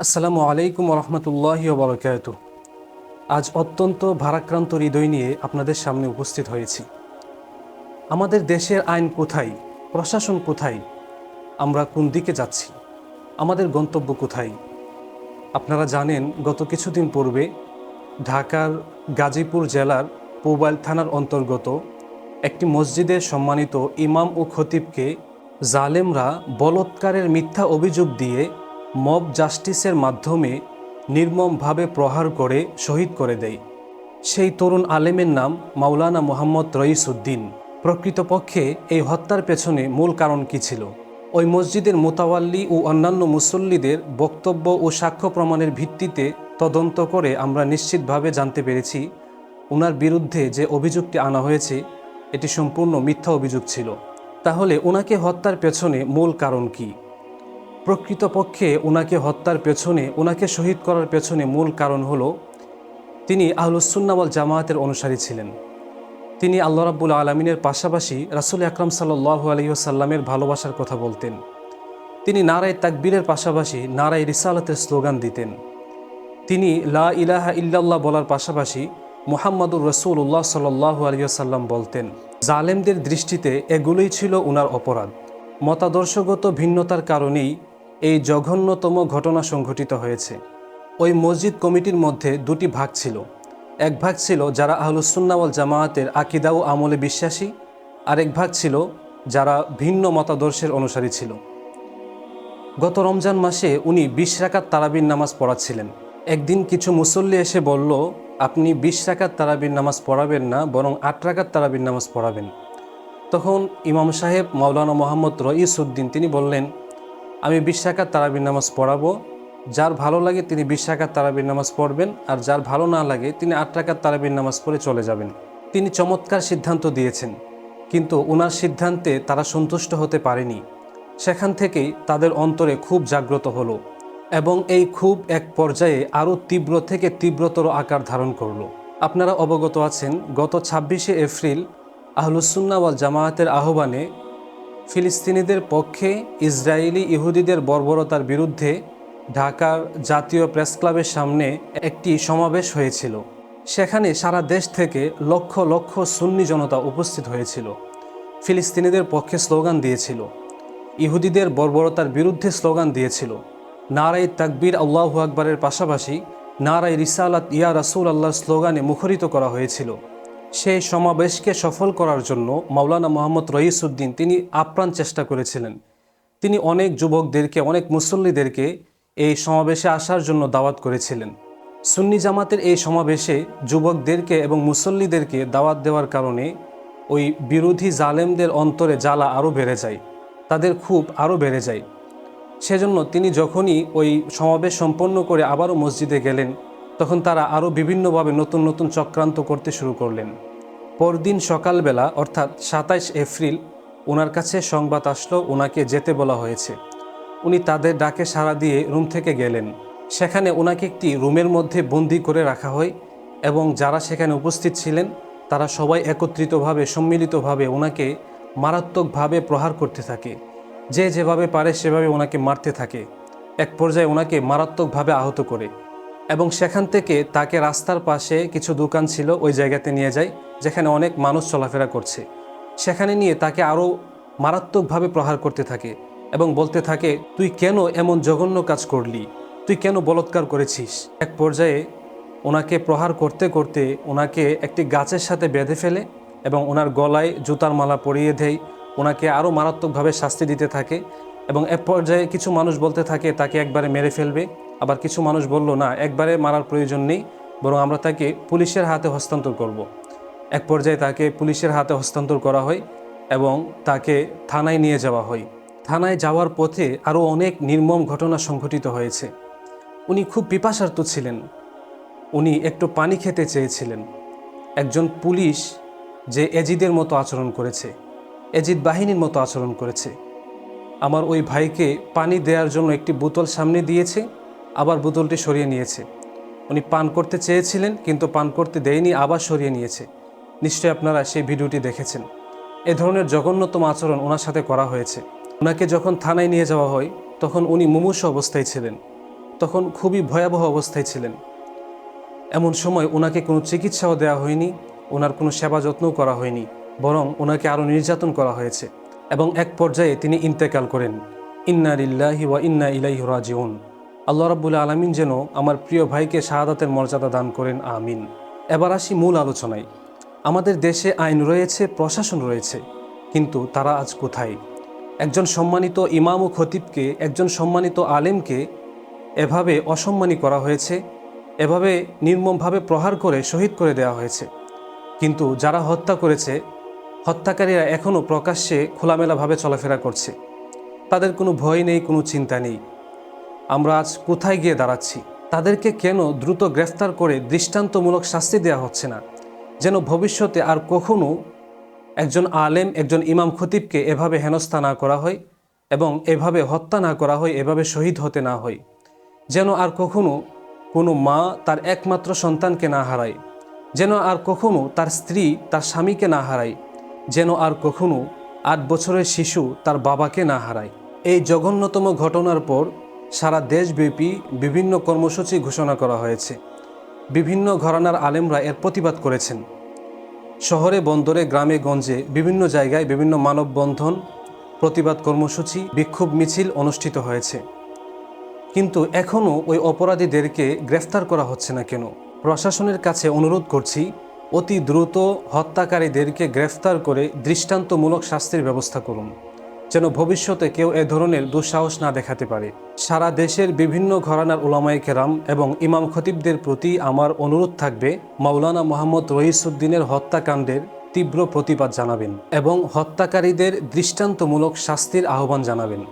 আসসালামু আলাইকুম রহমতুল্লাহি বরকাত আজ অত্যন্ত ভারাক্রান্ত হৃদয় নিয়ে আপনাদের সামনে উপস্থিত হয়েছি। আমাদের দেশের আইন কোথায়, প্রশাসন কোথায়, আমরা কোন দিকে যাচ্ছি, আমাদের গন্তব্য কোথায়? আপনারা জানেন, গত কিছুদিন পূর্বে ঢাকার গাজীপুর জেলার পৌবাইল থানার অন্তর্গত একটি মসজিদের সম্মানিত ইমাম ও খতিবকে জালেমরা বলৎকারের মিথ্যা অভিযোগ দিয়ে মব জাস্টিসের মাধ্যমে নির্মমভাবে প্রহার করে শহীদ করে দেয়। সেই তরুণ আলেমের নাম মাওলানা মোহাম্মদ রইসুদ্দিন প্রকৃতপক্ষে এই হত্যার পেছনে মূল কারণ কী ছিল? ওই মসজিদের মোতাওয়াল্লি ও অন্যান্য মুসল্লিদের বক্তব্য ও সাক্ষ্য প্রমাণের ভিত্তিতে তদন্ত করে আমরা নিশ্চিতভাবে জানতে পেরেছি ওনার বিরুদ্ধে যে অভিযোগটি আনা হয়েছে, এটি সম্পূর্ণ মিথ্যা অভিযোগ ছিল। তাহলে ওনাকে হত্যার পেছনে মূল কারণ কী? প্রকৃতপক্ষে ওনাকে হত্যার পেছনে ওনাকে শহীদ করার পেছনে মূল কারণ হলো, তিনি আহলুসুন্নাওয়াল জামায়াতের অনুসারী ছিলেন। তিনি আল্লাহ রাব্বুল আলমিনের পাশাপাশি রাসুল আকরাম সাল্লাহ আলহিহসাল্লামের ভালোবাসার কথা বলতেন। তিনি নারায় তাকবীরের পাশাপাশি নারায় রিসালাতের স্লোগান দিতেন। তিনি লা ইলাহা ইল্লাল্লাহ বলার পাশাপাশি মুহাম্মাদুর রসুল্লাহ সাল্লাহ আলিয়াল্লাম বলতেন। জালেমদের দৃষ্টিতে এগুলোই ছিল উনার অপরাধ। মতাদর্শগত ভিন্নতার কারণেই এই জঘন্যতম ঘটনা সংঘটিত হয়েছে। ওই মসজিদ কমিটির মধ্যে দুটি ভাগ ছিল। এক ভাগ ছিল যারা আহলুসুন্নাওয়াল জামায়াতের আকিদা ও আমলে বিশ্বাসী, আরেক ভাগ ছিল যারা ভিন্ন মতাদর্শের অনুসারী ছিল। গত রমজান মাসে উনি বিশ রাকাত তারাবির নামাজ পড়াচ্ছিলেন। একদিন কিছু মুসল্লি এসে বলল, আপনি বিশ রাকাত তারাবির নামাজ পড়াবেন না, বরং আট রাকাত তারাবির নামাজ পড়াবেন। তখন ইমাম সাহেব মাওলানা মোহাম্মদ রইসুদ্দিন তিনি বললেন আমি বিশ রাকাত তারাবির নামাজ পড়াবো। যার ভালো লাগে তিনি বিশ রাকাত তারাবির নামাজ পড়বেন, আর যার ভালো না লাগে তিনি আট রাকাত তারাবির নামাজ পড়ে চলে যাবেন। তিনি চমৎকার সিদ্ধান্ত দিয়েছেন, কিন্তু ওনার সিদ্ধান্তে তারা সন্তুষ্ট হতে পারেনি। সেখান থেকেই তাদের অন্তরে খুব জাগ্রত হলো এবং এই খুব এক পর্যায়ে আরও তীব্র থেকে তীব্রতর আকার ধারণ করল। আপনারা অবগত আছেন, গত ছাব্বিশে এপ্রিল আহলুসুন্না ওয়াল জামায়াতের আহ্বানে ফিলিস্তিনিদের পক্ষে ইসরায়েলি ইহুদিদের বর্বরতার বিরুদ্ধে ঢাকার জাতীয় প্রেস ক্লাবের সামনে একটি সমাবেশ হয়েছিল। সেখানে সারা দেশ থেকে লক্ষ লক্ষ সুন্নি জনতা উপস্থিত হয়েছিল। ফিলিস্তিনিদের পক্ষে স্লোগান দিয়েছিল। ইহুদিদের বর্বরতার বিরুদ্ধে স্লোগান দিয়েছিল। নারাই তাকবীর আল্লাহু আকবরের পাশাপাশি নারাই রিসালাত ইয়া রাসুল আল্লাহর স্লোগানে মুখরিত করা হয়েছিল। সেই সমাবেশকে সফল করার জন্য মাওলানা মোহাম্মদ রইসুদ্দিন তিনি আপ্রাণ চেষ্টা করেছিলেন। তিনি অনেক যুবকদেরকে, অনেক মুসল্লিদেরকে এই সমাবেশে আসার জন্য দাওয়াত করেছিলেন। সুন্নি জামাতের এই সমাবেশে যুবকদেরকে এবং মুসল্লিদেরকে দাওয়াত দেওয়ার কারণে ওই বিরোধী জালেমদের অন্তরে জ্বালা আরও বেড়ে যায়, তাদের খুব আরও বেড়ে যায়। সেজন্য তিনি যখনই ওই সমাবেশ সম্পন্ন করে আবারও মসজিদে গেলেন তখন তারা আরও বিভিন্নভাবে নতুন নতুন চক্রান্ত করতে শুরু করলেন। পরদিন সকালবেলা, অর্থাৎ সাতাইশ এপ্রিল ওনার কাছে সংবাদ আসলো ওনাকে যেতে বলা হয়েছে। উনি তাদের ডাকে সাড়া দিয়ে রুম থেকে গেলেন। সেখানে ওনাকে একটি রুমের মধ্যে বন্দি করে রাখা হয় এবং যারা সেখানে উপস্থিত ছিলেন, তারা সবাই একত্রিতভাবে, সম্মিলিতভাবে ওনাকে মারাত্মকভাবে প্রহার করতে থাকে। যে যেভাবে পারে সেভাবে ওনাকে মারতে থাকে। এক পর্যায়ে ওনাকে মারাত্মকভাবে আহত করে। এবং সেখান থেকে তাকে রাস্তার পাশে কিছু দোকান ছিল ওই জায়গাতে নিয়ে যায়, যেখানে অনেক মানুষ চলাফেরা করছে। সেখানে নিয়ে তাকে আরও মারাত্মকভাবে প্রহার করতে থাকে এবং বলতে থাকে, তুই কেন এমন জঘন্য কাজ করলি? তুই কেন বলৎকার করেছিস? এক পর্যায়ে ওনাকে প্রহার করতে করতে ওনাকে একটি গাছের সাথে বেঁধে ফেলে এবং ওনার গলায় জুতার মালা পরিয়ে দেয়। ওনাকে আরও মারাত্মকভাবে শাস্তি দিতে থাকে এবং এক পর্যায়ে কিছু মানুষ বলতে থাকে, তাকে একবারে মেরে ফেলবে। আবার কিছু মানুষ বলল, না, একবারে মারার প্রয়োজন নেই, বরং আমরা তাকে পুলিশের হাতে হস্তান্তর করব। এক পর্যায়ে তাকে পুলিশের হাতে হস্তান্তর করা হয় এবং তাকে থানায় নিয়ে যাওয়া হয়। থানায় যাওয়ার পথে আরও অনেক নির্মম ঘটনা সংঘটিত হয়েছে। উনি খুব পিপাসার্থ ছিলেন। উনি একটু পানি খেতে চেয়েছিলেন। একজন পুলিশ যে এজিদের মতো আচরণ করেছে, এজিদ বাহিনীর মতো আচরণ করেছে। আমার ওই ভাইকে পানি দেওয়ার জন্য একটি বোতল সামনে দিয়েছে। আবার বোতলটি সরিয়ে নিয়েছে। উনি পান করতে চেয়েছিলেন, কিন্তু পান করতে দেয়নি, আবার সরিয়ে নিয়েছে। নিশ্চয়ই আপনারা সেই ভিডিওটি দেখেছেন। এ ধরনের জঘন্যতম আচরণ ওনার সাথে করা হয়েছে। ওনাকে যখন থানায় নিয়ে যাওয়া হয়, তখন উনি মুমূর্ষ অবস্থায় ছিলেন। তখন খুবই ভয়াবহ অবস্থায় ছিলেন। এমন সময় ওনাকে কোনো চিকিৎসাও দেওয়া হয়নি, ওনার কোনো সেবা যত্নও করা হয়নি, বরং ওনাকে আরও নির্যাতন করা হয়েছে এবং এক পর্যায়ে তিনি ইন্তেকাল করেন। ইন্না লিল্লাহি ওয়া ইন্না ইলাইহি রাজিউন। আল্লাহ রাব্বুল আলামিন যেন আমার প্রিয় ভাইকে শাহাদাতের মর্যাদা দান করেন, আমিন। এবার আসি মূল আলোচনায়। আমাদের দেশে আইন রয়েছে, প্রশাসন রয়েছে, কিন্তু তারা আজ কোথায়? একজন সম্মানিত ইমাম ও খতিবকে, একজন সম্মানিত আলেমকে এভাবে অসম্মানী করা হয়েছে, এভাবে নির্মমভাবে প্রহার করে, শহীদ করে দেওয়া হয়েছে। কিন্তু যারা হত্যা করেছে, হত্যাকারীরা এখনও প্রকাশ্যে খোলামেলাভাবে চলাফেরা করছে। তাদের কোনো ভয় নেই, কোনো চিন্তা নেই। আমরা আজ কোথায় গিয়ে দাঁড়াচ্ছি? তাদেরকে কেন দ্রুত গ্রেফতার করে দৃষ্টান্তমূলক শাস্তি দেওয়া হচ্ছে না? যেন ভবিষ্যতে আর কখনো একজন আলেম, একজন ইমাম খতিবকে এভাবে হেনস্থা না করা হয় এবং এভাবে হত্যা না করা হয়, এভাবে শহীদ হতে না হয়। যেন আর কখনো কোনো মা তার একমাত্র সন্তানকে না হারায়। যেন আর কখনো তার স্ত্রী তার স্বামীকে না হারায়। যেন আর কখনো আট বছরের শিশু তার বাবাকে না হারায়। এই জঘন্যতম ঘটনার পর সারা দেশব্যাপী বিভিন্ন কর্মসূচি ঘোষণা করা হয়েছে। বিভিন্ন ঘরানার আলেমরা এর প্রতিবাদ করেছেন। শহরে, বন্দরে, গ্রামে, গঞ্জে বিভিন্ন জায়গায় বিভিন্ন মানববন্ধন, প্রতিবাদ কর্মসূচি, বিক্ষোভ মিছিল অনুষ্ঠিত হয়েছে। কিন্তু এখনও ওই অপরাধীদেরকে গ্রেফতার করা হচ্ছে না কেন? প্রশাসনের কাছে অনুরোধ করছি, অতি দ্রুত হত্যাকারীদেরকে গ্রেফতার করে দৃষ্টান্তমূলক শাস্তির ব্যবস্থা করুন। যেন ভবিষ্যতে কেউ এ ধরনের দুঃসাহস না দেখাতে পারে। সারা দেশের বিভিন্ন ঘরানার উলামায় কেরাম এবং ইমাম খতিবদের প্রতি আমার অনুরোধ থাকবে, মাওলানা মোহাম্মদ রহিসুদ্দিনের হত্যাকাণ্ডের তীব্র প্রতিবাদ জানাবেন এবং হত্যাকারীদের দৃষ্টান্তমূলক শাস্তির আহ্বান জানাবেন।